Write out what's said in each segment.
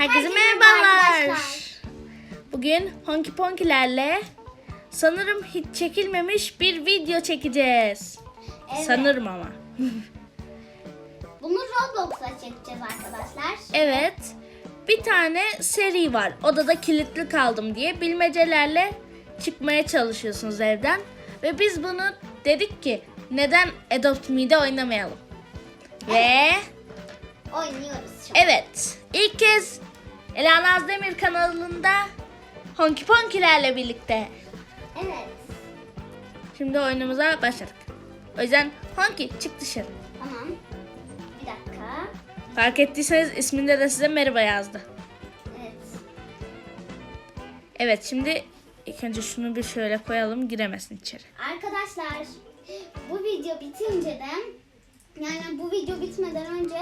Herkese merhabalar. Bugün Honky Ponky'lerle sanırım hiç çekilmemiş bir video çekeceğiz. Evet. Sanırım ama. Bunu Roblox'la çekeceğiz arkadaşlar. Evet. Bir tane seri var. Odada kilitli kaldım diye bilmecelerle çıkmaya çalışıyorsunuz evden. Ve biz bunu dedik ki neden Adopt Me'de oynamayalım? Ve Oynuyoruz evet ilk kez Ela Nazdemir kanalında Honky Ponky'lerle birlikte Evet. Şimdi oyunumuza başladık. O yüzden Honky çık dışarı. Tamam. Bir dakika. Fark ettiyseniz isminde de size merhaba yazdı. Evet. Evet şimdi ilk önce şunu bir şöyle koyalım giremesin içeri. Arkadaşlar bu video bitince de yani bu video bitmeden önce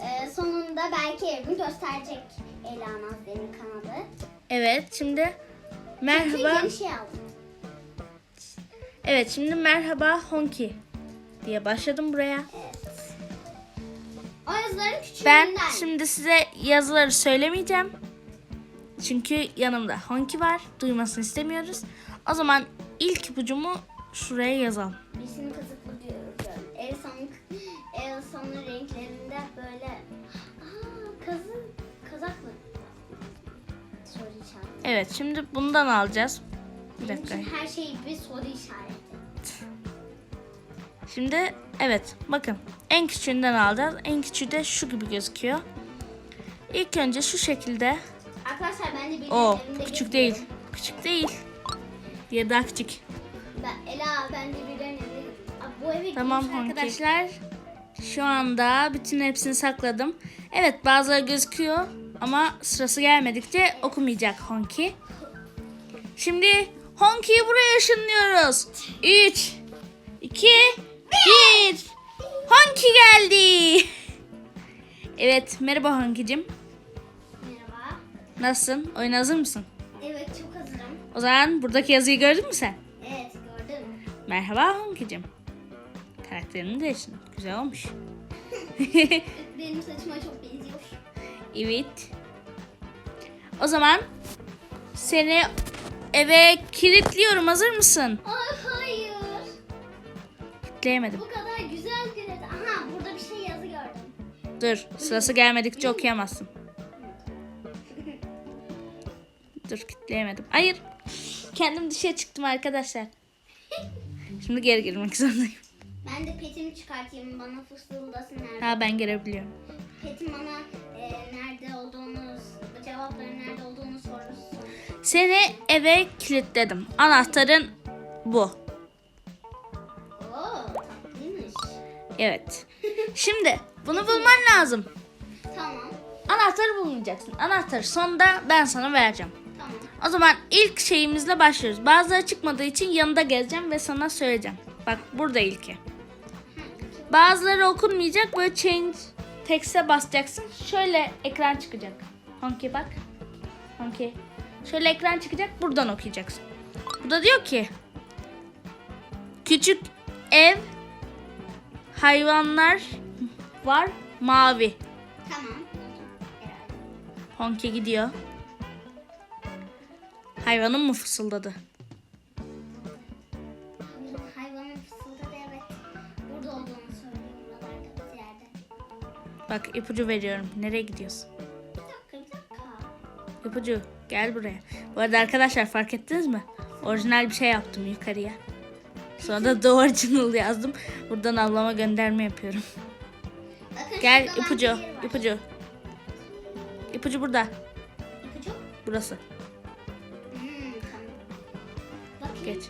e, sonunda belki evimi gösterecek Ela Nazlı'nın kanalı. Evet şimdi merhaba. yeni şey aldım. Evet şimdi merhaba Honky diye başladım buraya. Evet. O yazıların Ben küçüğünden. şimdi size yazıları söylemeyeceğim. Çünkü yanımda Honky var. Duymasını istemiyoruz. O zaman ilk ipucumu şuraya yazalım. Evet şimdi bundan alacağız. Bir Benim dakika. her şey bir soru işareti. Şimdi evet bakın en küçüğünden alacağız. En küçüğü de şu gibi gözüküyor. İlk önce şu şekilde. Arkadaşlar ben de bir O evimde küçük geziyorum. değil. Küçük değil. Diğeri daha küçük. Ben, Ela ben de bir evimde Aa, Bu evi Tamam arkadaşlar. Şu anda bütün hepsini sakladım. Evet bazıları gözüküyor ama sırası gelmedikçe okumayacak Honky. Şimdi Honky'yi buraya ışınlıyoruz. 3 2 1 Honky geldi. Evet merhaba Honky'cim. Merhaba. Nasılsın? Oyun hazır mısın? Evet çok hazırım. O zaman buradaki yazıyı gördün mü sen? Evet gördüm. Merhaba Honky'cim. Karakterini değiştin. Güzel olmuş. Benim saçıma çok benziyor. Evet. O zaman seni eve kilitliyorum. Hazır mısın? Ay hayır. Kilitleyemedim. Bu kadar güzel evde. Aha burada bir şey yazı gördüm. Dur. Sırası gelmedikçe okuyamazsın. Dur kilitleyemedim. Hayır. Kendim dışarı çıktım arkadaşlar. Şimdi geri girmek zorundayım. Ben de petimi çıkartayım bana fısıldasın. Ha ben gelebiliyorum. Petim bana cevapların nerede olduğunu sorursun. Seni eve kilitledim. Anahtarın bu. Oo tatlıymış. Evet. Şimdi bunu bulman lazım. Tamam. Anahtarı bulmayacaksın. Anahtarı sonunda ben sana vereceğim. Tamam. O zaman ilk şeyimizle başlıyoruz. Bazıları çıkmadığı için yanında gezeceğim ve sana söyleyeceğim. Bak burada ilki. Bazıları okunmayacak. Böyle change text'e basacaksın. Şöyle ekran çıkacak. Honky bak. Honky. Şöyle ekran çıkacak. Buradan okuyacaksın. Burada diyor ki Küçük ev hayvanlar var mavi. Tamam. Honky gidiyor. Hayvanın mı fısıldadı? Hayvanın fısıldadı evet. Burada olduğunu söylüyor buralarda bir yerde. Bak ipucu veriyorum. Nereye gidiyorsun? İpucu gel buraya. Bu arada arkadaşlar fark ettiniz mi? Orijinal bir şey yaptım yukarıya. Sonra da The Original yazdım. Buradan ablama gönderme yapıyorum. Bakın Gel şurada ipucu. var. ipucu. İpucu burada. İpucu? Burası. Hmm, tamam. Bakayım. Geç.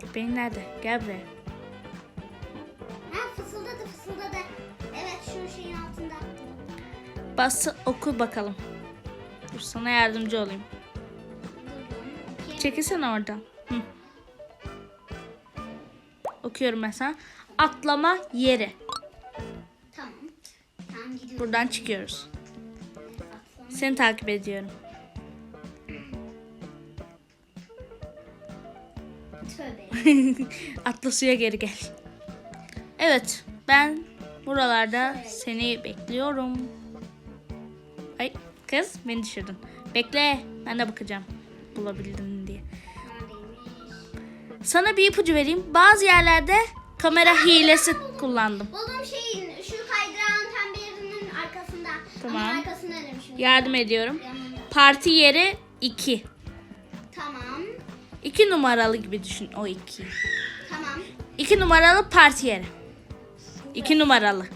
Köpeğin nerede? Gel buraya. Bas oku bakalım. Dur sana yardımcı olayım. Çekilsene oradan. Hı. Okuyorum sana. Atlama yeri. Tamam. Tamam gidiyorum. Buradan çıkıyoruz. Seni takip ediyorum. Tövbe. Atla suya geri gel. Evet ben buralarda seni bekliyorum. Ay kız beni düşürdün. Bekle ben de bakacağım. Bulabildin diye. Sana bir ipucu vereyim. Bazı yerlerde kamera hilesi kullandım. Buldum şeyin şu kaydıran pembelerinin arkasında. Tamam. Ama arkasında demişim. Yardım ediyorum. Yanında. Parti yeri 2. Tamam. 2 numaralı gibi düşün o 2. Tamam. 2 numaralı parti yeri. 2 numaralı.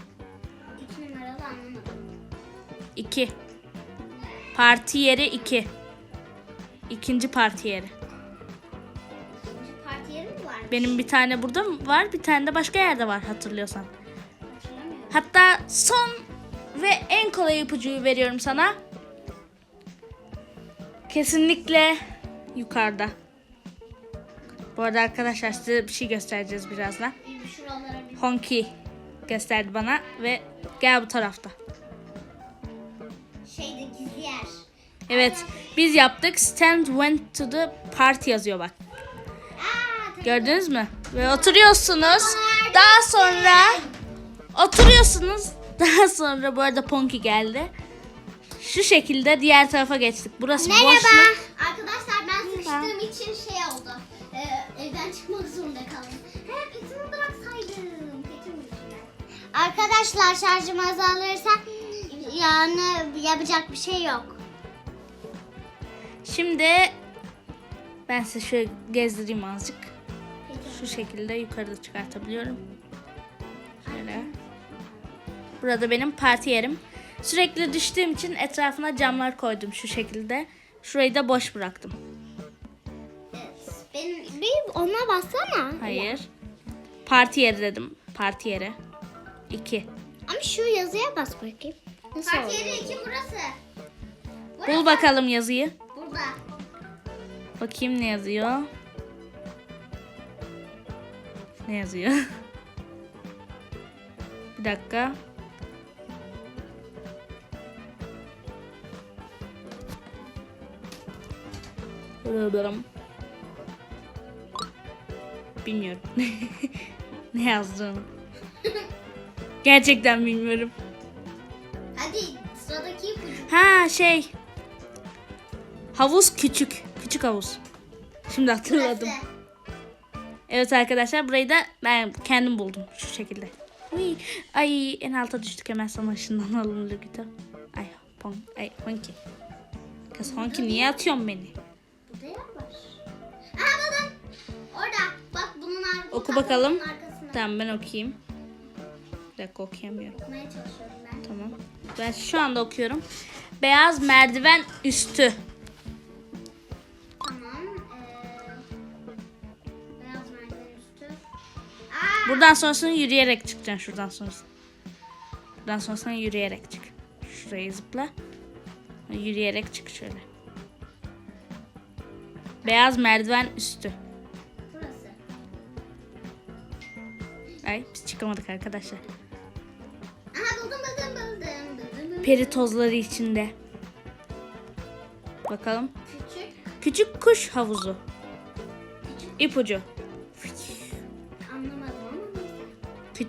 İki numaralı anlamadım. 2. Parti yeri 2. İkinci parti yeri. İkinci parti yeri mi var? Benim bir tane burada var, bir tane de başka yerde var hatırlıyorsan. Hatta son ve en kolay ipucuyu veriyorum sana. Kesinlikle yukarıda. Bu arada arkadaşlar size bir şey göstereceğiz birazdan. Honky gösterdi bana ve gel bu tarafta. Evet biz yaptık. Stand went to the party yazıyor bak. Gördünüz mü? Ve oturuyorsunuz. Daha sonra oturuyorsunuz. Daha sonra bu arada Ponky geldi. Şu şekilde diğer tarafa geçtik. Burası Merhaba. boşluk. Arkadaşlar ben sıkıştığım için şey oldu. Ee, evden çıkmak zorunda kaldım. He petimi bıraksaydım. Arkadaşlar şarjım azalırsa yani yapacak bir şey yok. Şimdi ben size şöyle gezdireyim azıcık. Şu şekilde yukarıda çıkartabiliyorum. Şöyle. Burada benim parti yerim. Sürekli düştüğüm için etrafına camlar koydum şu şekilde. Şurayı da boş bıraktım. Benim bir ona bassana. Hayır. Parti yeri dedim. Parti yeri. 2. Ama şu yazıya bas bakayım. Nasıl Parti yeri iki burası. Bul bakalım yazıyı. Burada. Bakayım ne yazıyor. Ne yazıyor? Bir dakika. Bilmiyorum. ne yazdığını. Gerçekten bilmiyorum. Hadi sıradaki ipucu. Ha şey. Havuz küçük. Küçük havuz. Şimdi hatırladım. Evet arkadaşlar burayı da ben kendim buldum şu şekilde. Uy, ay en alta düştük hemen sana ışınlanalım Lugita. Ay pon, ay honki. Kız honki niye atıyorsun beni? Burada var. Aha buldum. Orada. Bak bunun ar- bu Oku bakalım. arkasında. Tamam ben okuyayım. Bir dakika okuyamıyorum. Okumaya çalışıyorum ben. Tamam. Ben şu anda okuyorum. Beyaz merdiven üstü. Buradan sonrasını yürüyerek çıkacaksın şuradan sonrasını. Buradan sonrasını yürüyerek çık. Şurayı zıpla. Yürüyerek çık şöyle. Beyaz merdiven üstü. burası. Ay biz çıkamadık arkadaşlar. Aha buldum buldum buldum. buldum, buldum. Peri tozları içinde. Bakalım. Küçük. Küçük kuş havuzu. İpucu.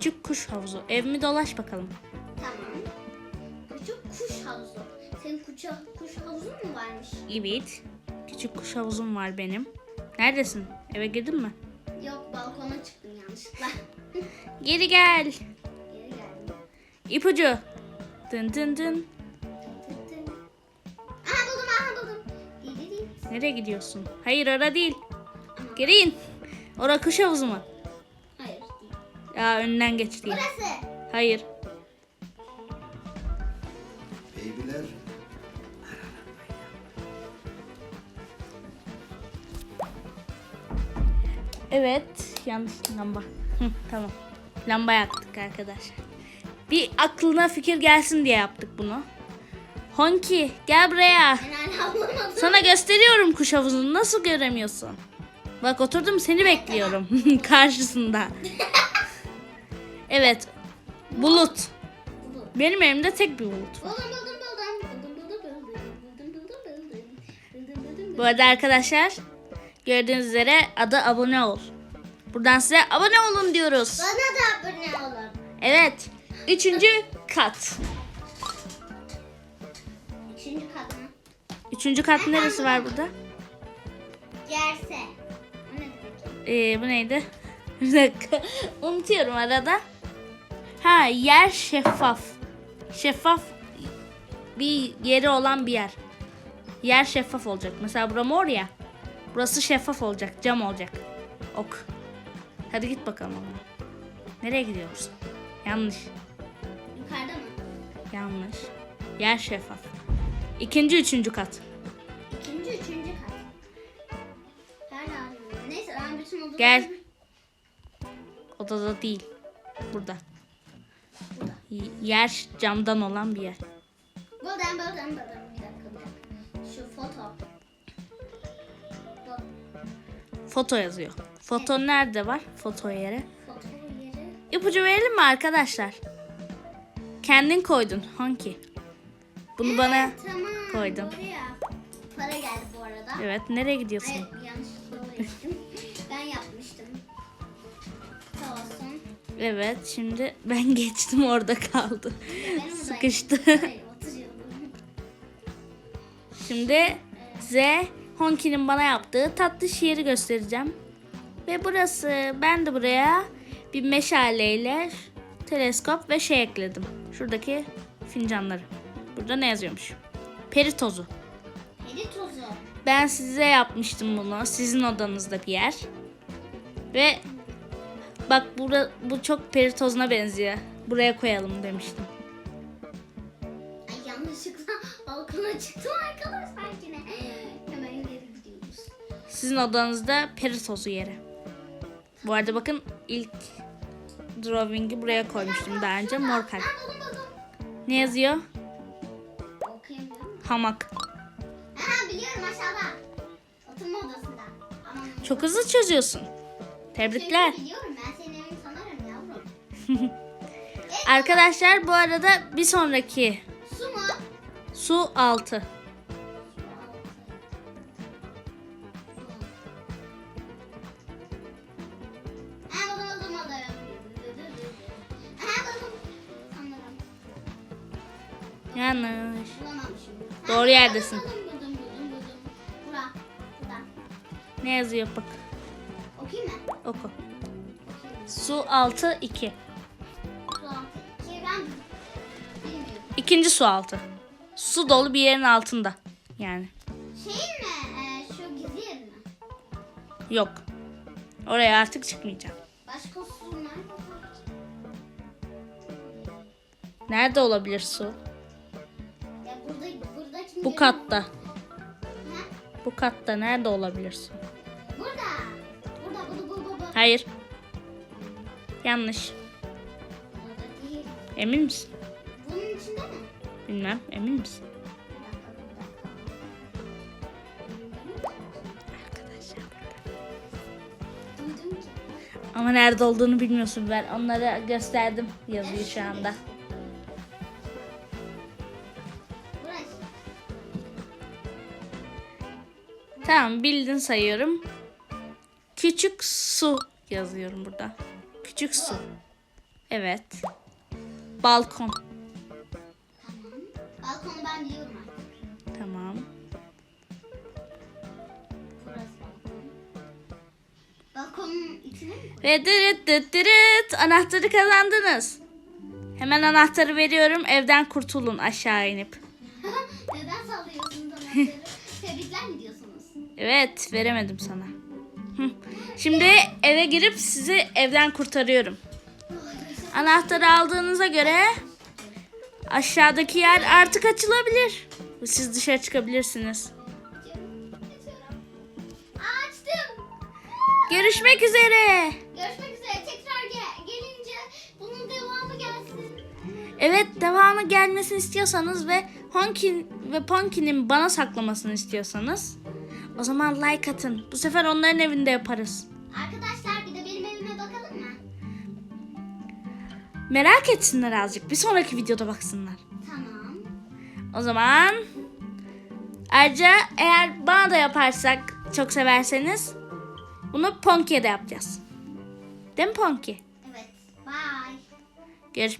Küçük kuş havuzu. Evimi dolaş bakalım. Tamam. Küçük kuş havuzu. Senin kuş, kuş havuzun mu varmış? Evet. Küçük kuş havuzum var benim. Neredesin? Eve girdin mi? Yok balkona çıktım yanlışlıkla. Geri gel. Geri geldim. İpucu. Dın dın dın. Aha buldum aha buldum. Nereye gidiyorsun? Hayır orada değil. Geri in. Orada kuş havuzu mu? Ya önünden geçti. Burası. Hayır. Beybiler Evet. Yanlış lamba. Hı, tamam. Lamba yaktık arkadaşlar. Bir aklına fikir gelsin diye yaptık bunu. Honki gel buraya. Sana gösteriyorum kuş havuzunu. Nasıl göremiyorsun? Bak oturdum seni bekliyorum. Karşısında. Evet. Bulut. Benim elimde tek bir bulut. Buldum buldum buldum. Buldum buldum buldum. Buldum buldum buldum. Buldum buldum Bu arada arkadaşlar gördüğünüz üzere adı abone ol. Buradan size abone olun diyoruz. Bana da abone olun. Evet. Üçüncü kat. Üçüncü kat neresi var burada? Yerse. O ne demek? Ee, bu neydi? Bir dakika. Unutuyorum arada. Ha yer şeffaf. Şeffaf bir yeri olan bir yer. Yer şeffaf olacak. Mesela bura mor ya. Burası şeffaf olacak. Cam olacak. Ok. Hadi git bakalım. Nereye gidiyoruz? Yanlış. Yukarıda mı? Yanlış. Yer şeffaf. İkinci, üçüncü kat. İkinci, üçüncü kat. Nerede? Neyse ben bütün odaları... Gel. Odada değil. Burada. Yer camdan olan bir yer. Buradan, buradan, buradan. Bir dakika, bir dakika. Şu foto. Bu Foto yazıyor. Foto nerede var? Foto yeri. foto yeri. İpucu verelim mi arkadaşlar? Kendin koydun. Hangi? Bunu bana... Tamam. koydum. Doğru ya. Para geldi bu arada. Evet. Nereye gidiyorsun? Hayır yanlış Evet. Şimdi ben geçtim orada kaldı. Sıkıştı. Şimdi size Honki'nin bana yaptığı tatlı şiiri göstereceğim. Ve burası ben de buraya bir meşaleyle teleskop ve şey ekledim. Şuradaki fincanları. Burada ne yazıyormuş? Peri tozu. Peri tozu. Ben size yapmıştım bunu. Sizin odanızda bir yer. Ve bak bura, bu çok peri tozuna benziyor. Buraya koyalım demiştim. Ay yanlışlıkla balkona çıktım arkadaşlar yine. Hemen ileri gidiyoruz. Sizin odanızda peri tozu yeri. Bu arada bakın ilk drawing'i buraya koymuştum daha önce mor kalp. Ne yazıyor? Hamak. Ha biliyorum aşağıda. Oturma odasında. Aman. Çok hızlı çözüyorsun. Tebrikler. Çünkü biliyorum Arkadaşlar bu arada bir sonraki Su mu? su altı. Ha buldum buldum buldum. Ha buldum. Sanırım. Yanlış. Bulamamışım. Ha, Doğru yerdesin. Buldum buldum buldum buldum. Bura. Burada. Ne yazıyor bak. Okuyayım mı? Oku. Su altı iki. İkinci su altı. Su dolu bir yerin altında. Yani. Şeyin mi? Ee, şu gizli yer mi? Yok. Oraya artık çıkmayacağım. Başka su nerede? Nerede olabilir su? Ya burada, burada kim Bu geliyor? katta. Ha? Bu katta nerede olabilir su? Burada. Burada, bu, bu, bu, bu. Hayır. Yanlış. Burada değil. Emin misin? Bunun içinde mi? Bilmem. Emin misin? Ama nerede olduğunu bilmiyorsun ben. Onlara gösterdim yazıyı şu anda. Tamam bildin sayıyorum. Küçük su yazıyorum burada. Küçük su. Evet. Balkon. Balkonu ben biliyorum artık. Tamam. Burası balkon. Balkonun içine mi? Ve dırıt dırıt dırıt anahtarı kazandınız. Hemen anahtarı veriyorum. Evden kurtulun aşağı inip. Neden sallıyorsunuz anahtarı? Tebrikler mi diyorsunuz? Evet veremedim sana. Hı. Şimdi eve girip sizi evden kurtarıyorum. Anahtarı aldığınıza göre aşağıdaki yer artık açılabilir. Siz dışarı çıkabilirsiniz. Açtım. Görüşmek üzere. Görüşmek üzere. Tekrar gel- gelince bunun devamı gelsin. Evet devamı gelmesini istiyorsanız ve Honkin ve Ponkin'in bana saklamasını istiyorsanız o zaman like atın. Bu sefer onların evinde yaparız. Arkadaşlar Merak etsinler azıcık. Bir sonraki videoda baksınlar. Tamam. O zaman ayrıca eğer bana da yaparsak çok severseniz bunu Ponki'ye de yapacağız. Değil mi Ponki? Evet. Bye. Görüş